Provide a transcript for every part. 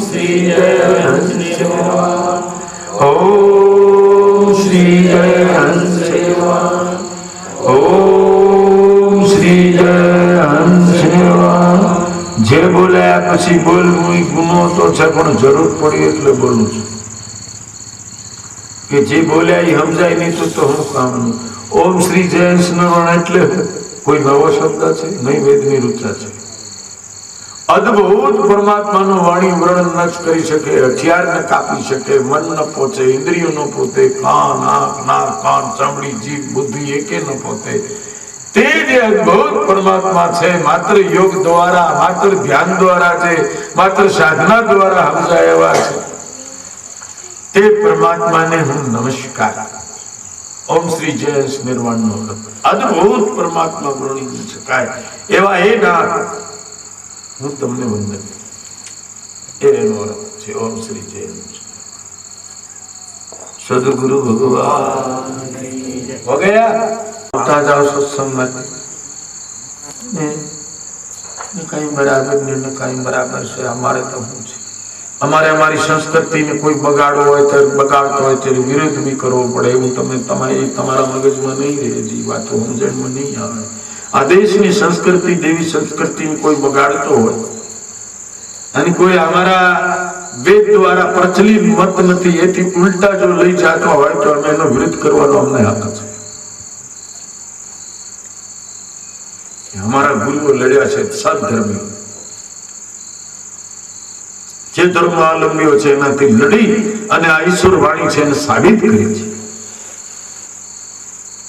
શ્રી જય હંસ સેવા ઓમ શ્રી જય હંસ સેવા ઓમ શ્રી જય હંસ સેવા જે બોલ્યા પછી બોલવું એ ગુનો તો છે પણ જરૂર પડી એટલે બોલું છું કે જે બોલ્યા એ સમજાય નહીં તો હું કામનું ઓમ શ્રી જય સ્મરણ એટલે કોઈ નવો શબ્દ છે નહીં વેદની રૂચા છે અદ્ભુત પરમાત્માનું વાણી વર્ણન ન કરી શકે, હથિયાર ને કાપી શકે, મન ન પહોંચે ઇન્દ્રિયો ન પોતે, કાન, આંખ, નાક, કાન, ચામડી, જીભ, બુદ્ધિ એકે ન પોતે. તે જે અદ્ભુત પરમાત્મા છે, માત્ર યોગ દ્વારા, માત્ર ધ્યાન દ્વારા છે, માત્ર સાધના દ્વારા સમજાય એવા છે. તે પરમાત્માને હું નમસ્કાર. ઓમ શ્રી જય નિર્વાણ નો અદ્ભુત પરમાત્મા વર્ણી શકાય. એવા એ નાથ હું તમને વંદન. એનો અર્થ છે ઓમ શ્રી જૈન સદગુરુ ભગવાન. હો કઈ બરાબર ને કઈ બરાબર છે, અમારે તો શું છે? અમારે અમારી સંસ્કૃતિને કોઈ બગાડવો હોય તો બગાડતો હોય ત્યારે વિરોધ બી કરવો પડે. એવું તમે તમારી તમારા મગજમાં નહીં રહે, જે વાતો સમજણમાં નહીં આવે. આ દેશની સંસ્કૃતિ, દેવી સંસ્કૃતિને કોઈ બગાડતો હોય. અને કોઈ અમારા વેદ દ્વારા પ્રચલિત મત નથી, એથી ઉલટા જો લઈ જતો હોય તો અમે એનો વિરોધ કરવાનો અમને હક છે. અમારા ગુરુઓ લડ્યા છે સદધર્મી જે ધર્મ અવલંબ્યો છે એનાથી લડી અને આ ઈશ્વર વાણી છે એને સાબિત કરી છે.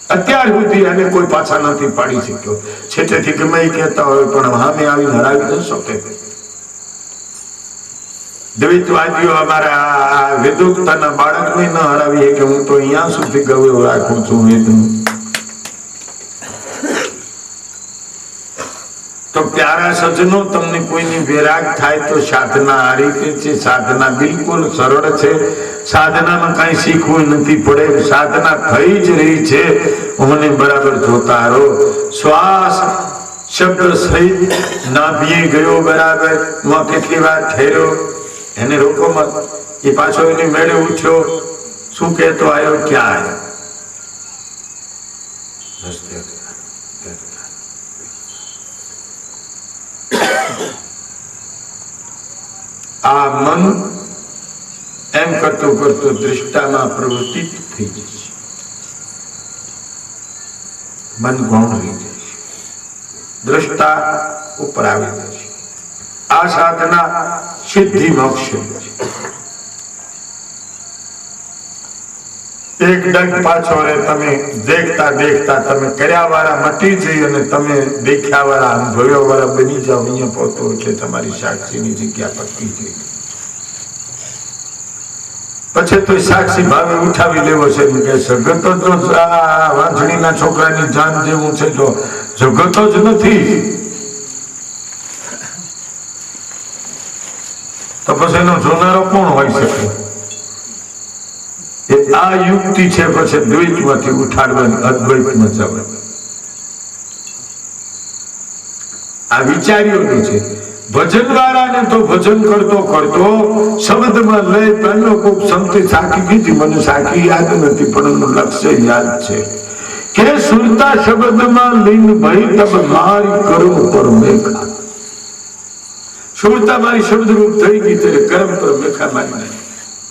અત્યાર સુધી એને કોઈ પાછા નથી પાડી શક્યો. છેટેથી ગમે કહેતા હોય, પણ હામે આવીને હરાવી ન શકે દ્વૈતવાદીઓ અમારા વિદુક્તાના બાળકને ન હરાવીએ કે હું તો અહીંયા સુધી ગયો રાખું છું વેદનું તો પ્યારા સજનો, તમને કોઈની વિરાગ થાય તો સાધના આ રીતે છે. સાધના બિલકુલ સરળ છે. સાધનામાં કઈ શીખવું નથી પડે. સાધના થઈ જ રહી છે. મને બરાબર જોતા રહો. શ્વાસ શબ્દ સહિત નાભીએ ગયો બરાબર. માં કેટલી વાર ઠેર્યો. એને રોકો મત એ પાછો એને મેળે ઉઠ્યો. શું કહેતો આવ્યો? ક્યાં આવ્યો? આ મન એમ કરતું કરતું દ્રષ્ટામાં પ્રવૃત્તિ થઈ જશે મન ગૌણ થઈ જશે દ્રષ્ટા ઉપર આવી જશે આ સાધના સિદ્ધિ મોક્ષ એક ડગ પાછો રે તમે દેખતા દેખતા તમે કર્યા વાળા મટી જઈ અને તમે દેખ્યા વાળા અનુભવ્યો વાળા બની જાઓ. અહીંયા પહોંચો એટલે તમારી સાક્ષીની જગ્યા પક્કી થઈ પછી તો સાક્ષી ભાવે ઉઠાવી લેવો છે કે, જગતો જો આ વાંસળીના છોકરાની જાન જેવું છે જો, જગતો જ નથી. તો પછી એનો જોનારો કોણ હોઈ શકે? આ યુક્તિ છે પછી દ્વૈતમાંથી ઉઠાડવાની અદ્વૈત જવાની આ વિચાર્યોની છે. ભજન વાળાને તો ભજન કરતો કરતો શબ્દમાં લઈ પહેલો કોઈ સંતે સાખી કીધી. મને સાખી યાદ નથી, પણ એનું લક્ષ્ય યાદ છે. કે સુરતા શબ્દમાં લીન ભઈ તબ મારી કરુણ પર મેખા સુરતા મારી શબ્દરૂપ થઈ ગઈ, ત્યારે કર્મ પર મેખા મારી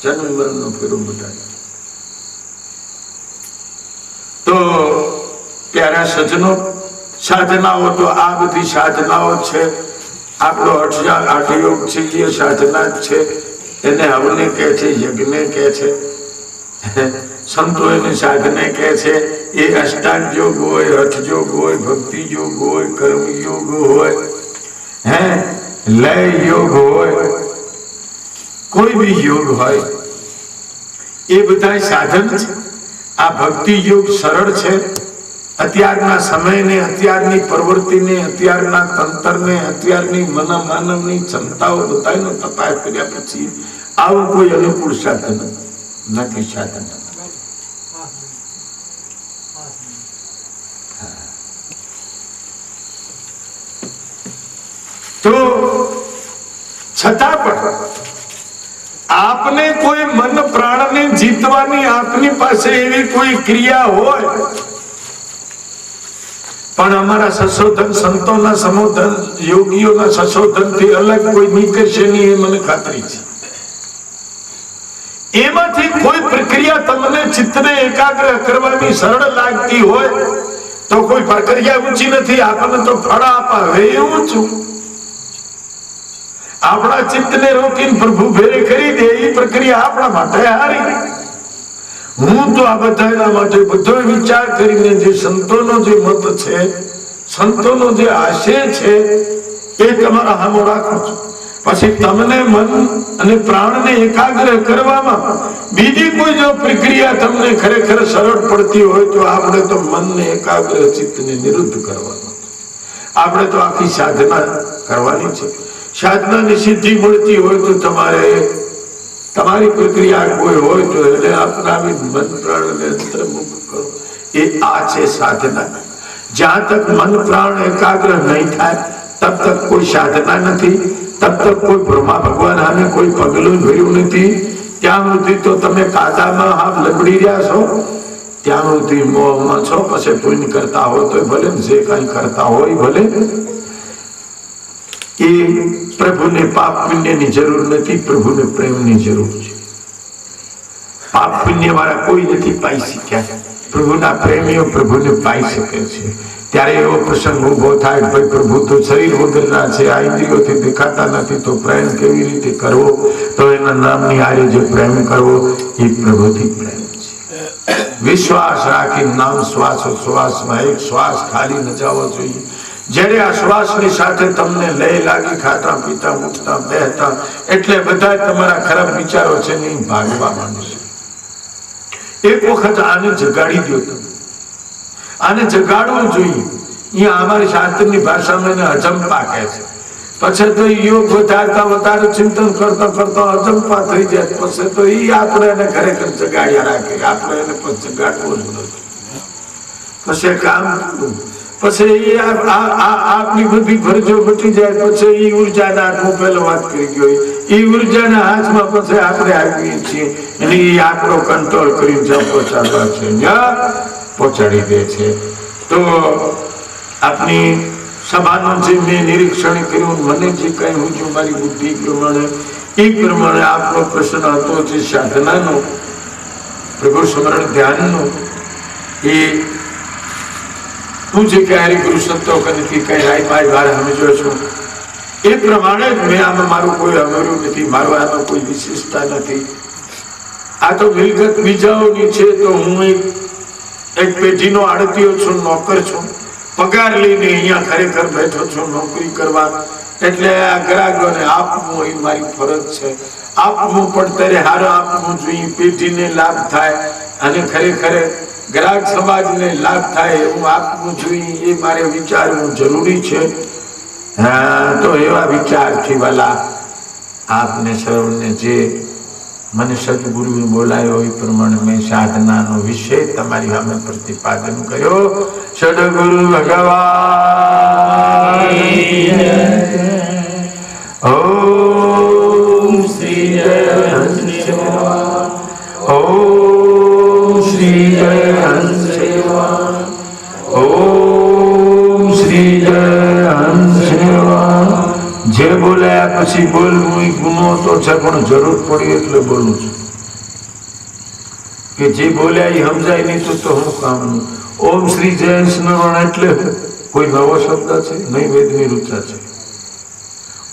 જન્મ મરણનો ફેરો બતાવી તો પ્યારા સજનો સાધનાઓ તો આ બધી સાધનાઓ છે. આપણો અઠ આઠયોગ છે, એ સાધના જ છે. એને હવને કહે છે, યજ્ઞ કહે છે. સંતો એને સાધને કહે છે, એ અષ્ટાંગ યોગ હોય હઠ યોગ હોય ભક્તિ યોગ હોય કર્મ યોગ હોય, હે લય યોગ હોય, કોઈ બી યોગ હોય, એ બધા સાધન છે. આ ભક્તિ યોગ સરળ છે. અત્યારના સમયને, અત્યારની પ્રવૃત્તિને, અત્યારના તંત્રને, અત્યારની મન માનવની ક્ષમતાઓ બધાનો તપાસ કર્યા પછી આવું કોઈ અનુકૂળ સાધન નથી, સાધન તો છતાં પણ આપને કોઈ મન પ્રાણને જીતવાની આપની પાસે એવી કોઈ ક્રિયા હોય પણ અમારા સંશોધન સંતોના સંબોધન યોગીઓના સંશોધનથી અલગ કોઈ નીકળશે નહીં એ મને ખાતરી છે. એમાંથી કોઈ પ્રક્રિયા તમને ચિત્તને એકાગ્ર કરવાની સરળ લાગતી હોય તો કોઈ પ્રક્રિયા ઊંચી નથી, આપણને તો ફળ આપે એવું છું આપણા ચિત્તને રોકીને પ્રભુ ભેરે કરી દે, એ પ્રક્રિયા આપણા માટે હારી. હું તો આ બધાના માટે બધો વિચાર કરીને જે સંતોનો જે મત છે, સંતોનો જે આશય છે, એ તમારા હામો રાખું છું. પછી તમને મન અને પ્રાણને એકાગ્ર કરવામાં બીજી કોઈ જો પ્રક્રિયા તમને ખરેખર સરળ પડતી હોય તો આપણે તો મનને એકાગ્ર ચિત્તને નિરુદ્ધ કરવાનું. આપણે તો આખી સાધના કરવાની છે. સાધનાની સિદ્ધિ મળતી હોય તો તમારે તમારી પ્રક્રિયા કોઈ હોય તો એને અપનાવી મન ને અંતર્મુખ કરો. એ આ છે સાધના. જ્યાં તક મન પ્રાણ એકાગ્ર નહીં થાય, તબ તક કોઈ સાધના નથી, તબ તક કોઈ બ્રહ્મા ભગવાન આને કોઈ પગલું ભર્યું નથી. ત્યાં સુધી તો તમે કાદામાં હાથ લબડી રહ્યા છો. ત્યાં સુધી મોહમાં છો, પછી પુણ્ય કરતા હોય તો ભલે જે કઈ કરતા હોય ભલે. એ પ્રભુને પાપ પુણ્યની જરૂર નથી, પ્રભુને પ્રેમની જરૂર છે. પાપ પુણ્ય વાળા કોઈ નથી પાઈ શક્યા. પ્રભુના પ્રેમીઓ પ્રભુને પાઈ શકે છે. ત્યારે એવો પ્રસંગ ઊભો થાય ભાઈ પ્રભુ તો શરીર વગરના છે, આ ઇન્દ્રિયોથી દેખાતા નથી, તો પ્રેમ કેવી રીતે કરવો? તો એના નામની આરે જે પ્રેમ કરવો, એ પ્રભુથી પ્રેમ છે. વિશ્વાસ રાખી નામ શ્વાસ, શ્વાસમાં એક શ્વાસ ખાલી ન જવો જોઈએ. જ્યારે આ શ્વાસની સાથે તમને લય લાગી, ખાતા પીતા ઉઠતા બેહતા, એટલે બધા તમારા ખરાબ વિચારો છે ને ભાગવા માંડશે એક વખત આને જગાડી દો તમે. આને જગાડવું જોઈએ. અહીંયા અમારી શાસ્ત્રની ભાષામાં એને અજંપા કહે છે. પછી તો યોગ વધારતા, વધારે ચિંતન કરતા કરતા અજંપા થઈ જાય. પછી તો એ આપણે એને ખરેખર જગાડ્યા રાખીએ આપણે એને પછી જગાડવો જ નથી. પછી કામ. પછી ઈ આ- આ- આ- બધી ફરજો જાય, પછી એ ઉર્જાના હાથમાં વાત કરી ગયો. એ ઉર્જાના હાથમાં પછી આપણે આવીએ છીએ. અને એ આપણો કંટ્રોલ કરી જ્યાં પહોંચાડવા છે પહોંચાડી દે છે. તો આપની સભાનું જે મેં નિરીક્ષણ કર્યું, મને જે કઈ હું છું મારી બુદ્ધિ પ્રમાણે એ પ્રમાણે આપનો પ્રશ્ન હતો જે સાધનાનો, પ્રભુ સ્મરણ ધ્યાનનો, એ હું જે કઈ હરિગુરુ સંતો કનથી કઈ રાય માય બાર સમજો છું. એ પ્રમાણે જ મેં આમાં મારું કોઈ અમર્યું નથી, મારું આમાં કોઈ વિશેષતા નથી. આ તો મિલકત બીજાઓની છે તો હું એક એક પેઢીનો આડતીઓ છું, નોકર છું. પગાર લઈને અહીંયા ખરેખર બેઠો છું, નોકરી કરવા. એટલે આ ગ્રાહકોને આપવું એ મારી ફરજ છે. આપવું પણ ત્યારે હારો આપવું જોઈએ, પેઢીને લાભ થાય. અને ખરેખર ગ્રાહક સમાજને લાભ થાય એવું આપવું જોઈએ એ મારે વિચારવું જરૂરી છે. હા, તો એવા વિચારથી વાલા આપને સર્વને જે મને સદગુરુએ બોલાયો એ પ્રમાણે મેં સાધનાનો વિષય તમારી સામે પ્રતિપાદન કર્યો. સદગુરુ ભગવાન! જે બોલ્યા પછી બોલવું એ ગુનો તો છે પણ જરૂર પડી એટલે બોલું છું. કે જે બોલ્યા એ સમજાય નહીં તો હું કામનું ઓમ શ્રી જય એટલે કોઈ નવો શબ્દ છે, નહીં વેદની રૂચા છે.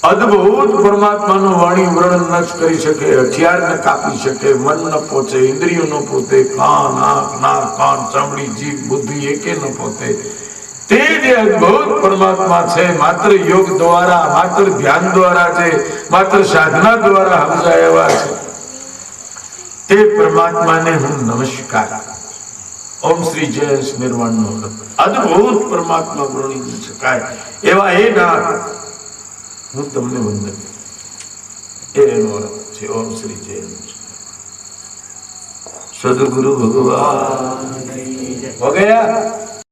અદ્ભુત પરમાત્માનું વાણી વર્ણન ન કરી શકે, હથિયાર ને કાપી શકે, મન ન પહોંચે ઇન્દ્રિયો ન પોતે, કાન, આંખ, નાક, કાન, ચામડી, જીભ, બુદ્ધિ એકે ન પોતે. તે જે અદભુત પરમાત્મા છે, માત્ર યોગ દ્વારા, માત્ર ધ્યાન દ્વારા છે, માત્ર સાધના દ્વારા સમજાય એવા છે. તે પરમાત્માને હું નમસ્કાર. ઓમ શ્રી જય સ્મિરવાણ નો અદ્ભુત પરમાત્મા વર્ણી શકાય. એવા એ ના હું તમને વંદન એનો છે, ઓમ શ્રી જય સદગુરુ ભગવાન ગયા?